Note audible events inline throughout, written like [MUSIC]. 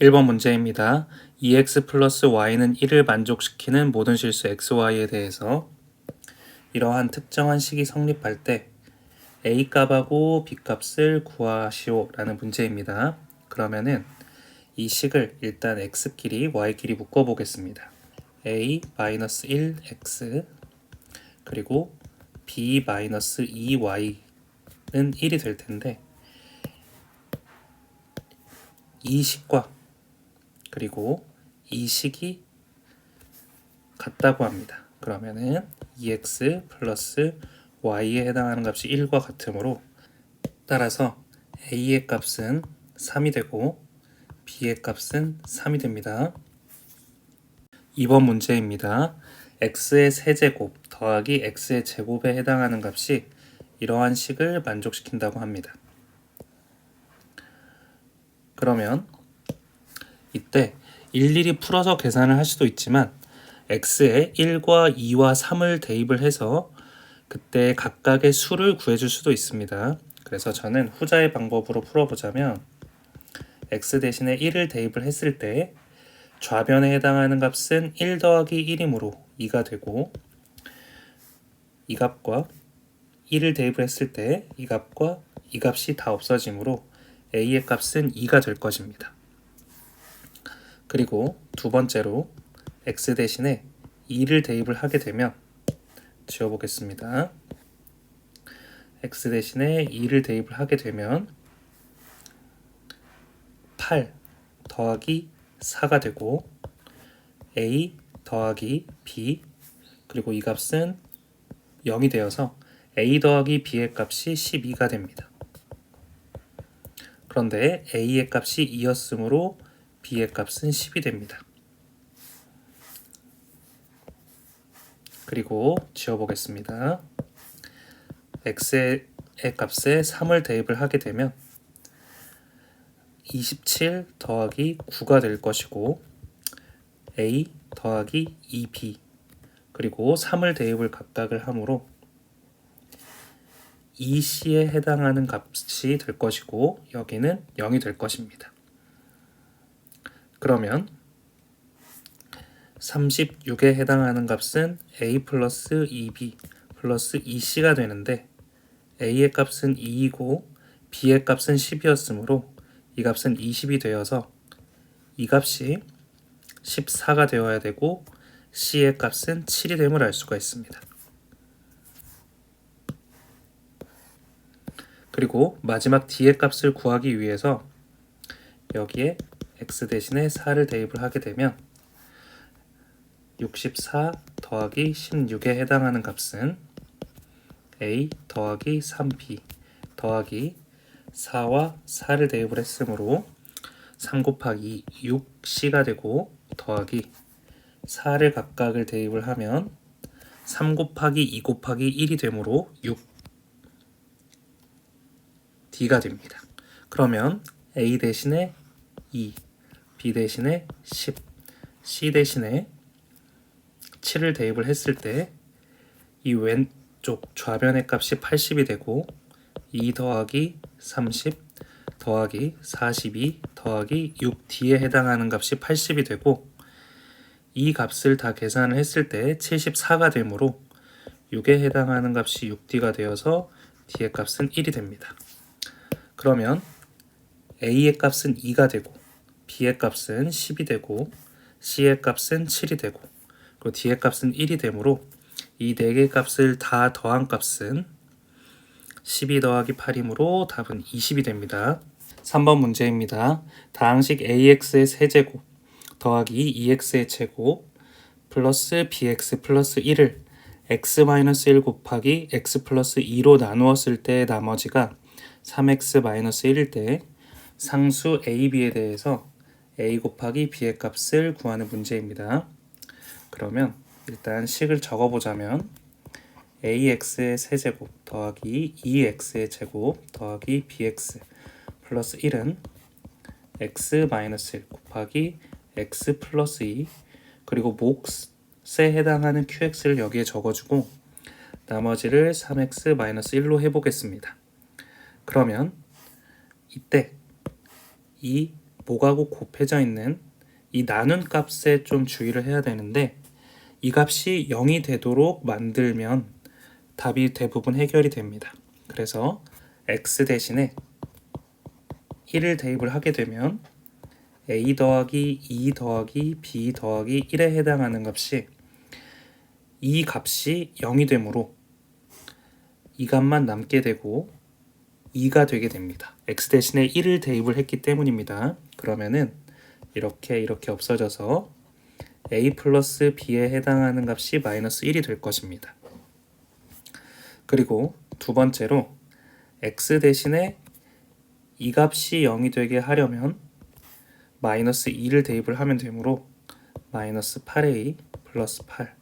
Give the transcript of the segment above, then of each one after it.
1번 문제입니다. 2x 플러스 y는 1을 만족시키는 모든 실수 xy에 대해서 이러한 특정한 식이 성립할 때 a 값하고 b 값을 구하시오 라는 문제입니다. 그러면은 이 식을 일단 x끼리 y끼리 묶어 보겠습니다. a 1x 그리고 b 2y는 1이 될 텐데 이 식과 그리고 이 식이 같다고 합니다. 그러면은 2x 플러스 y에 해당하는 값이 1과 같으므로 따라서 a의 값은 3이 되고 b의 값은 3이 됩니다. 2번 문제입니다. x의 세제곱 더하기 x의 제곱에 해당하는 값이 이러한 식을 만족시킨다고 합니다. 그러면 이때 일일이 풀어서 계산을 할 수도 있지만 x에 1과 2와 3을 대입을 해서 그때 각각의 수를 구해줄 수도 있습니다. 그래서 저는 후자의 방법으로 풀어보자면 x 대신에 1을 대입을 했을 때 좌변에 해당하는 값은 1 더하기 1이므로 2가 되고 이 값과 1을 대입을 했을 때 이 값과 이 값이 다 없어지므로 a의 값은 2가 될 것입니다. 그리고 두 번째로 x 대신에 2를 대입을 하게 되면 지워보겠습니다. x 대신에 2를 대입을 하게 되면 8 더하기 4가 되고 a 더하기 b 그리고 이 값은 0이 되어서 a 더하기 b의 값이 12가 됩니다. 그런데 a의 값이 2였으므로 b의 값은 10이 됩니다. 그리고 지워보겠습니다. x의 값에 3을 대입을 하게 되면 27 더하기 9가 될 것이고 a 더하기 2b 그리고 3을 대입을 각각을 하므로 2c에 해당하는 값이 될 것이고 여기는 0이 될 것입니다. 그러면 36에 해당하는 값은 a 플러스 2b 플러스 2c가 되는데 a의 값은 2이고 b의 값은 10이었으므로 이 값은 20이 되어서 이 값이 14가 되어야 되고 c의 값은 7이 됨을 알 수가 있습니다. 그리고 마지막 d의 값을 구하기 위해서 여기에 x 대신에 4를 대입을 하게 되면 64 더하기 16에 해당하는 값은 a 더하기 3b 더하기 4와 4를 대입을 했으므로 3 곱하기 6c가 되고 더하기 4를 각각을 대입을 하면 3 곱하기 2 곱하기 1이 되므로 6d가 됩니다. 그러면 a 대신에 2, b 대신에 10, c 대신에 7을 대입을 했을 때 이 왼쪽 좌변의 값이 80이 되고 2 더하기 30 더하기 42 더하기 6d에 해당하는 값이 80이 되고 이 값을 다 계산을 했을 때 74가 되므로 6에 해당하는 값이 6d가 되어서 d의 값은 1이 됩니다. 그러면 a의 값은 2가 되고 b의 값은 10이 되고 c의 값은 7이 되고 그리고 d의 값은 1이 되므로 이 4개 값을 다 더한 값은 12 더하기 8이므로 답은 20이 됩니다. 3번 문제입니다. 다항식 ax의 세제곱 더하기 2x의 제곱 플러스 bx 플러스 1을 x-1 곱하기 x 플러스 2로 나누었을 때 나머지가 3x-1일 때 상수 a, b에 대해서 a 곱하기 b의 값을 구하는 문제입니다. 그러면 일단 식을 적어보자면 ax의 세제곱 더하기 2x의 제곱 더하기 bx 플러스 1은 x-1 곱하기 x 플러스 2 그리고 몫에 해당하는 qx를 여기에 적어주고 나머지를 3x-1로 해보겠습니다. 그러면 이때 이 뭐가고 곱해져 있는 이 나눈 값에 좀 주의를 해야 되는데 이 값이 0이 되도록 만들면 답이 대부분 해결이 됩니다. 그래서 x 대신에 1을 대입을 하게 되면 a 더하기 2 더하기 b 더하기 1에 해당하는 값이 이 값이 0이 되므로 이 값만 남게 되고 2가 되게 됩니다. x 대신에 1을 대입을 했기 때문입니다. 그러면은 이렇게 이렇게 없어져서 a 플러스 b에 해당하는 값이 마이너스 1이 될 것입니다. 그리고 두 번째로 x 대신에 이 값이 0이 되게 하려면 마이너스 2를 대입을 하면 되므로 마이너스 8a 플러스 8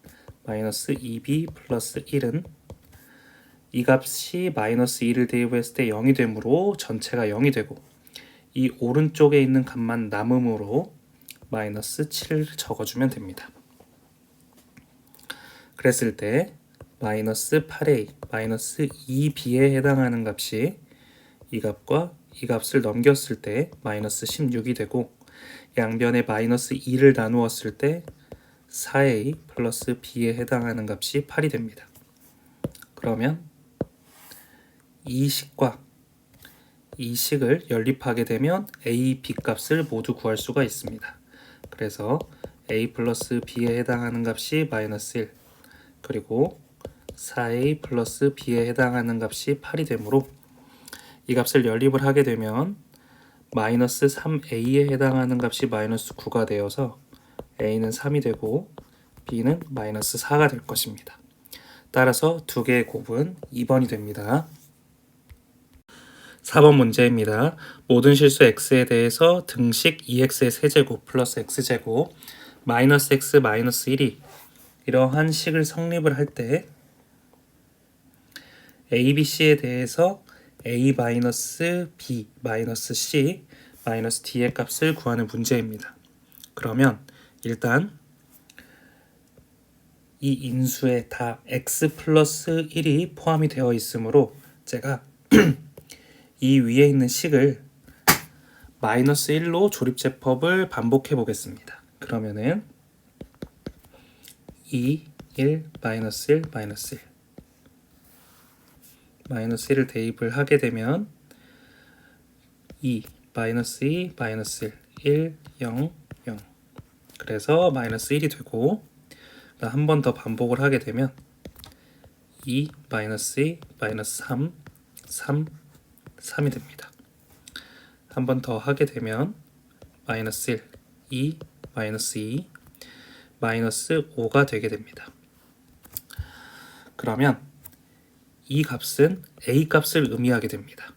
마이너스 2b 플러스 1은 이 값이 마이너스 2를 대입했을 때 0이 되므로 전체가 0이 되고 이 오른쪽에 있는 값만 남음으로 마이너스 7을 적어주면 됩니다. 그랬을 때 마이너스 8a 마이너스 2b에 해당하는 값이 이 값과 이 값을 넘겼을 때 마이너스 16이 되고 양변에 마이너스 2를 나누었을 때 4a 플러스 b에 해당하는 값이 8이 됩니다. 그러면 이 식과 이 식을 연립하게 되면 a, b 값을 모두 구할 수가 있습니다. 그래서 a 플러스 b에 해당하는 값이 마이너스 1 그리고 4a 플러스 b에 해당하는 값이 8이 되므로 이 값을 연립을 하게 되면 마이너스 3a에 해당하는 값이 마이너스 9가 되어서 a는 3이 되고 b는 마이너스 4가 될 것입니다. 따라서 두 개의 곱은 2번이 됩니다. 4번 문제입니다. 모든 실수 x에 대해서 등식 2x의 세제곱 플러스 x제곱 마이너스 x 마이너스 1이 이러한 식을 성립을 할 때 a, b, c에 대해서 a 마이너스 b 마이너스 c 마이너스 d의 값을 구하는 문제입니다. 그러면 일단 이 인수에 다 x 플러스 1이 포함이 되어 있으므로 제가 [CLEARS THROAT] 이 위에 있는 식을 마이너스 1로 조립제법을 반복해 보겠습니다. 그러면은 2, 1, 마이너스 1, 마이너스 1 마이너스 1을 대입을 하게 되면 2, 마이너스 2, 마이너스 1, 1, 0, 0 그래서 마이너스 1이 되고 한 번 더 반복을 하게 되면 2, 마이너스 2, 마이너스 3, 3, 3이 됩니다. 한 번 더 하게 되면 마이너스 1, 2, 마이너스 2, 마이너스 5가 되게 됩니다. 그러면 이 값은 a 값을 의미하게 됩니다.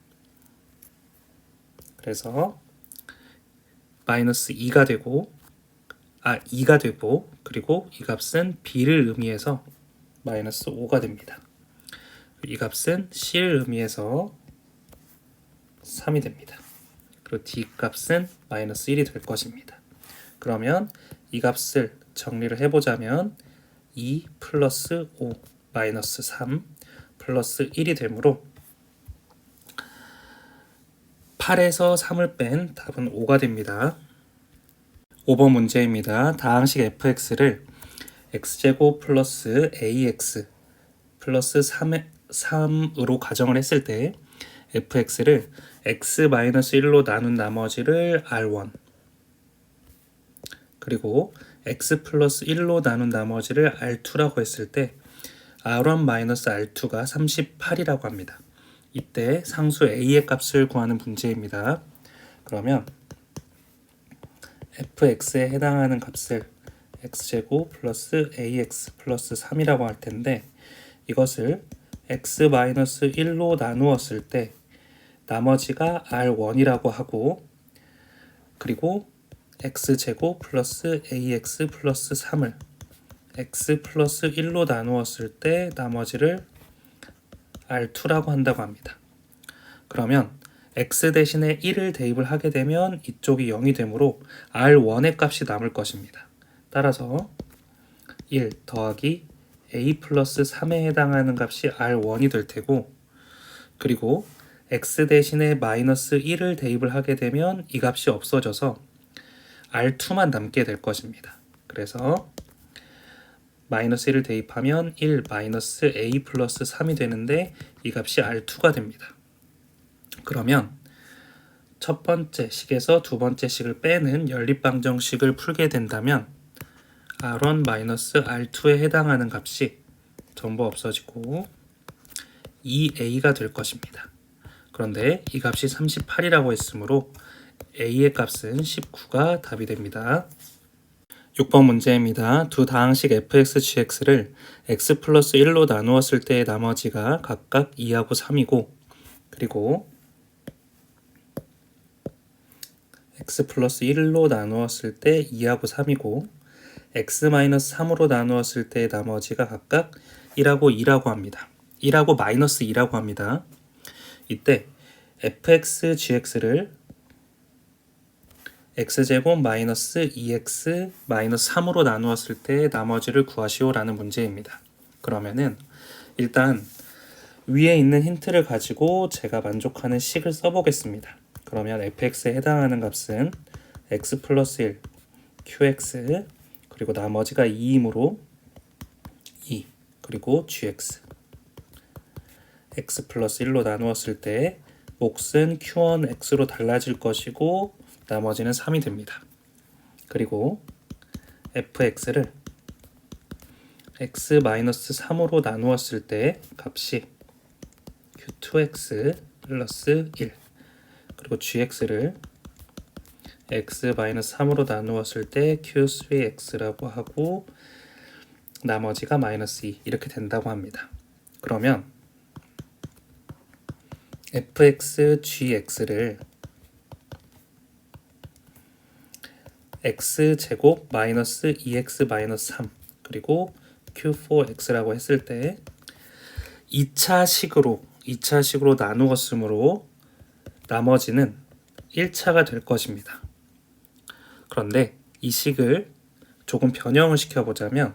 그래서 마이너스 2가 되고 아 2가 되고 그리고 이 값은 b를 의미해서 마이너스 5가 됩니다. 이 값은 c를 의미해서 3이 됩니다. 그리고 d 값은 마이너스 1이 될 것입니다. 그러면 이 값을 정리를 해보자면 2 플러스 5 마이너스 3 플러스 1이 되므로 8에서 3을 뺀 답은 5가 됩니다. 5번 문제입니다. 다항식 fx를 x제곱 플러스 ax 플러스 3, 3으로 가정을 했을 때 fx를 x-1로 나눈 나머지를 r1 그리고 x 플러스 1로 나눈 나머지를 r2라고 했을 때 r1-r2가 38이라고 합니다. 이때 상수 a의 값을 구하는 문제입니다. 그러면 fx에 해당하는 값을 x제곱 플러스 ax 플러스 3이라고 할 텐데 이것을 x-1로 나누었을 때 나머지가 r1이라고 하고 그리고 x제곱 플러스 ax 플러스 3을 x 플러스 1로 나누었을 때 나머지를 r2라고 한다고 합니다. 그러면 x 대신에 1을 대입을 하게 되면 이쪽이 0이 되므로 r1의 값이 남을 것입니다. 따라서 1 더하기 a 플러스 3에 해당하는 값이 r1이 될 테고 그리고 x 대신에 마이너스 1을 대입을 하게 되면 이 값이 없어져서 R2만 남게 될 것입니다. 그래서 마이너스 1을 대입하면 1 마이너스 a 플러스 3이 되는데 이 값이 R2가 됩니다. 그러면 첫 번째 식에서 두 번째 식을 빼는 연립방정식을 풀게 된다면 R1 마이너스 R2에 해당하는 값이 전부 없어지고 2a가 될 것입니다. 그런데 이 값이 38이라고 했으므로 a의 값은 19가 답이 됩니다. 6번 문제입니다. 두 다항식 fx, gx를 x 플러스 1로 나누었을 때의 나머지가 각각 2하고 3이고 그리고 x 플러스 1로 나누었을 때 2하고 3이고 x 마이너스 3으로 나누었을 때의 나머지가 각각 1하고 2라고 합니다. 1하고 마이너스 2라고 합니다. 이때 fx, gx를 x제곱 마이너스 2x 마이너스 3으로 나누었을 때 나머지를 구하시오라는 문제입니다. 그러면은 일단 위에 있는 힌트를 가지고 제가 만족하는 식을 써보겠습니다. 그러면 fx에 해당하는 값은 x 플러스 1 qx 그리고 나머지가 2이므로 2 그리고 gx x 플러스 1로 나누었을 때 몫은 q1 x로 달라질 것이고 나머지는 3이 됩니다. 그리고 fx를 x-3으로 나누었을 때 값이 q2x 플러스 1 그리고 gx를 x-3으로 나누었을 때 q3x라고 하고 나머지가 마이너스 2 이렇게 된다고 합니다. 그러면 fx, gx를 x 제곱 마이너스 2x 마이너스 3 그리고 q4x라고 했을 때 2차 식으로 2차 식으로 나누었으므로 나머지는 1차가 될 것입니다. 그런데 이 식을 조금 변형을 시켜보자면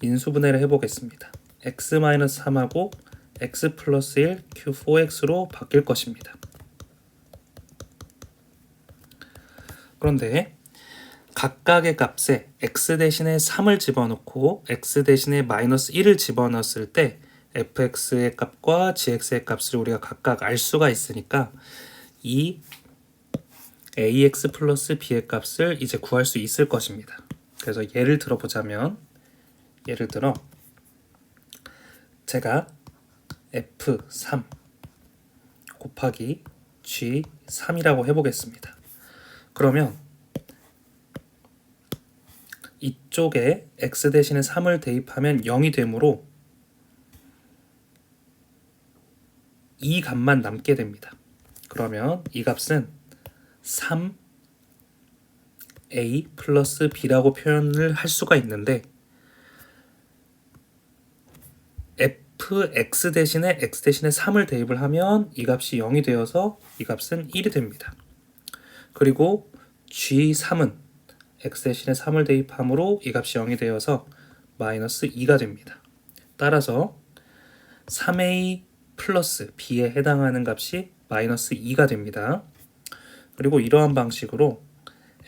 인수분해를 해보겠습니다. x-3하고 x 플러스 1 q4x로 바뀔 것입니다. 그런데 각각의 값에 x 대신에 3을 집어넣고 x 대신에 마이너스 1을 집어넣었을 때 fx의 값과 gx의 값을 우리가 각각 알 수가 있으니까 이 ax 플러스 b의 값을 이제 구할 수 있을 것입니다. 그래서 예를 들어 보자면 예를 들어 제가 f3 곱하기 g3이라고 해보겠습니다. 그러면 이쪽에 x 대신에 3을 대입하면 0이 되므로 이 값만 남게 됩니다. 그러면 이 값은 3a 플러스 b라고 표현을 할 수가 있는데 fx 대신에 x 대신에 3을 대입을 하면 이 값이 0이 되어서 이 값은 1이 됩니다. 그리고 g3은 x 대신에 3을 대입함으로 이 값이 0이 되어서 마이너스 2가 됩니다. 따라서 3a 플러스 b에 해당하는 값이 마이너스 2가 됩니다. 그리고 이러한 방식으로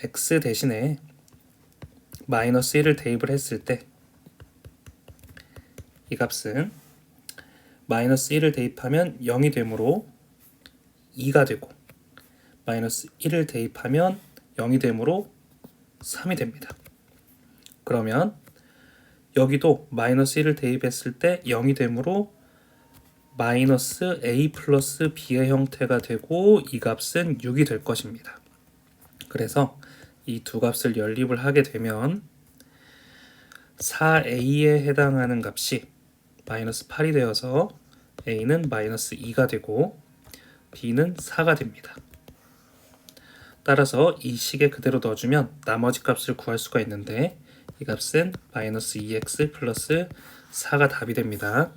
x 대신에 마이너스 1을 대입을 했을 때 이 값은 마이너스 1을 대입하면 0이 되므로 2가 되고 마이너스 1을 대입하면 0이 되므로 3이 됩니다. 그러면 여기도 마이너스 1을 대입했을 때 0이 되므로 마이너스 a 플러스 b의 형태가 되고 이 값은 6이 될 것입니다. 그래서 이 두 값을 연립을 하게 되면 4a에 해당하는 값이 마이너스 8이 되어서 a는 마이너스 2가 되고 b는 4가 됩니다. 따라서 이 식에 그대로 넣어주면 나머지 값을 구할 수가 있는데 이 값은 마이너스 2x 플러스 4가 답이 됩니다.